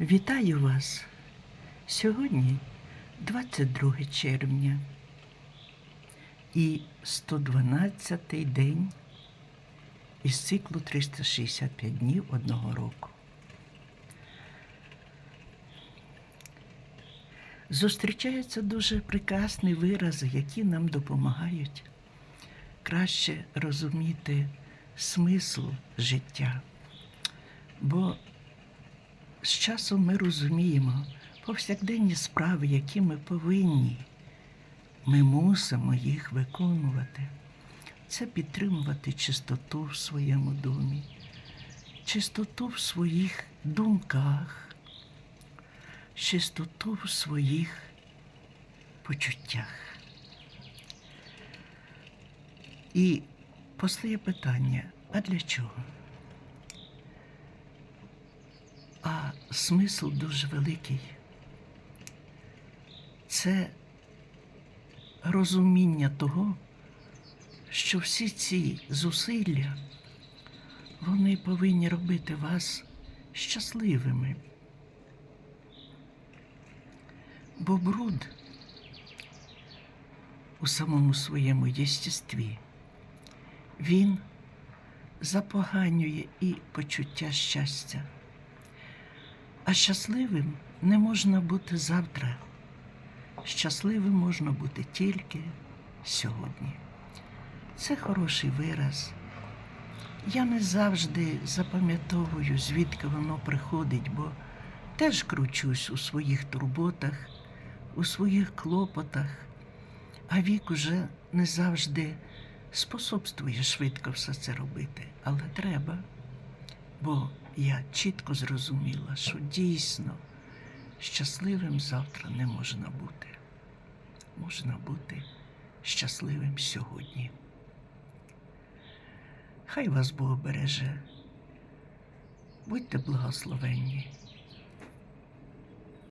Вітаю вас! Сьогодні 22 червня і 112-й день із циклу 365 днів одного року. Зустрічаються дуже прекрасні вирази, які нам допомагають краще розуміти смисл життя. Бо з часом ми розуміємо повсякденні справи, які ми повинні, ми мусимо їх виконувати. Це підтримувати чистоту в своєму домі, чистоту в своїх думках, чистоту в своїх почуттях. І постає питання: а для чого? А смисл дуже великий. Це розуміння того, що всі ці зусилля вони повинні робити вас щасливими. Бо бруд у самому своєму єстестві, він запоганює і почуття щастя. А щасливим не можна бути завтра. Щасливим можна бути тільки сьогодні. Це хороший вираз. Я не завжди запам'ятовую, звідки воно приходить, бо теж кручусь у своїх турботах, у своїх клопотах, а вік уже не завжди способствує швидко все це робити. Але треба, бо я чітко зрозуміла, що дійсно щасливим завтра не можна бути. Можна бути щасливим сьогодні. Хай вас Бог береже. Будьте благословенні.